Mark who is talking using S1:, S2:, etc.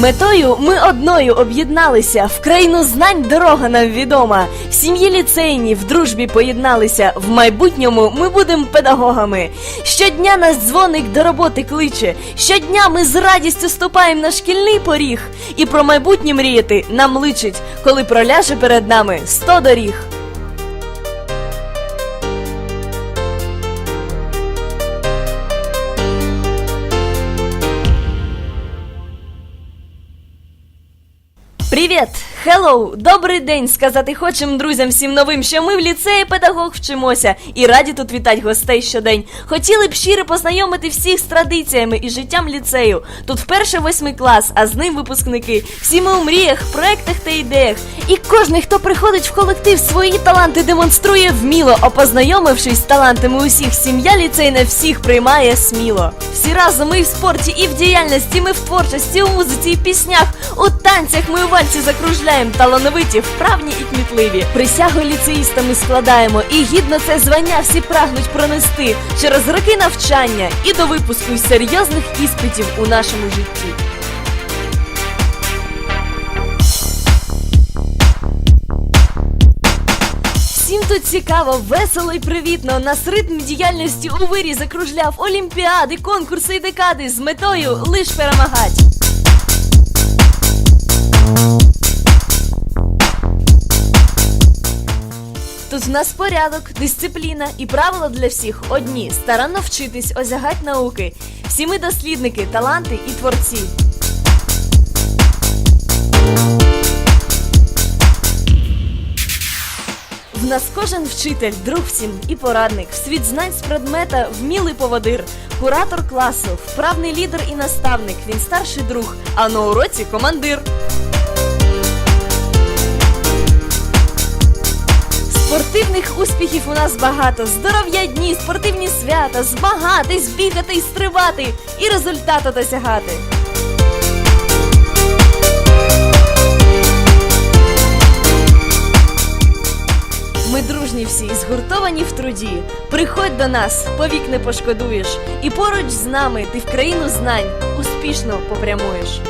S1: Метою ми одною об'єдналися. В країну знань дорога нам відома. В сім'ї ліцейні в дружбі поєдналися. В майбутньому ми будемо педагогами. Щодня нас дзвоник до роботи кличе. Щодня ми з радістю ступаємо на шкільний поріг. І про майбутнє мріяти нам личить, коли проляже перед нами сто доріг. Привіт! Хеллоу! Добрий день! Сказати хочем друзям всім новим, що ми в ліцеї педагог вчимося і раді тут вітати гостей щодень. Хотіли б щиро познайомити всіх з традиціями і життям ліцею. Тут вперше восьмий клас, а з ним випускники. Всі ми у мріях, проектах та ідеях. І кожний, хто приходить в колектив, свої таланти демонструє вміло, а познайомившись з талантами усіх, сім'я ліцейна всіх приймає сміло. Всі разом ми в спорті, і в діяльності, ми в творчості, у музиці і піснях, у танцях ми у вальці закружляємо, талановиті, вправні і кмітливі. Присягу ліцеїстами складаємо, і гідно це звання всі прагнуть пронести через роки навчання і до випуску серйозних іспитів у нашому житті. Всім тут цікаво, весело і привітно. Нас ритм діяльності у вирі закружляв олімпіади, конкурси і декади з метою лиш перемагать. Тут в нас порядок, дисципліна і правила для всіх одні: старанно вчитись, осягать науки. Всі ми дослідники, таланти і творці. В нас кожен вчитель, друг всім і порадник, в світ знань з предмета вмілий поводир, куратор класу, вправний лідер і наставник. Він старший друг, а на уроці командир. Спортивних успіхів у нас багато. Здоров'я дні, спортивні свята, змагатись, бігати і стрибати, і результату досягати. Ми дружні всі, згуртовані в труді. Приходь до нас, повік не пошкодуєш. І поруч з нами ти в країну знань успішно попрямуєш.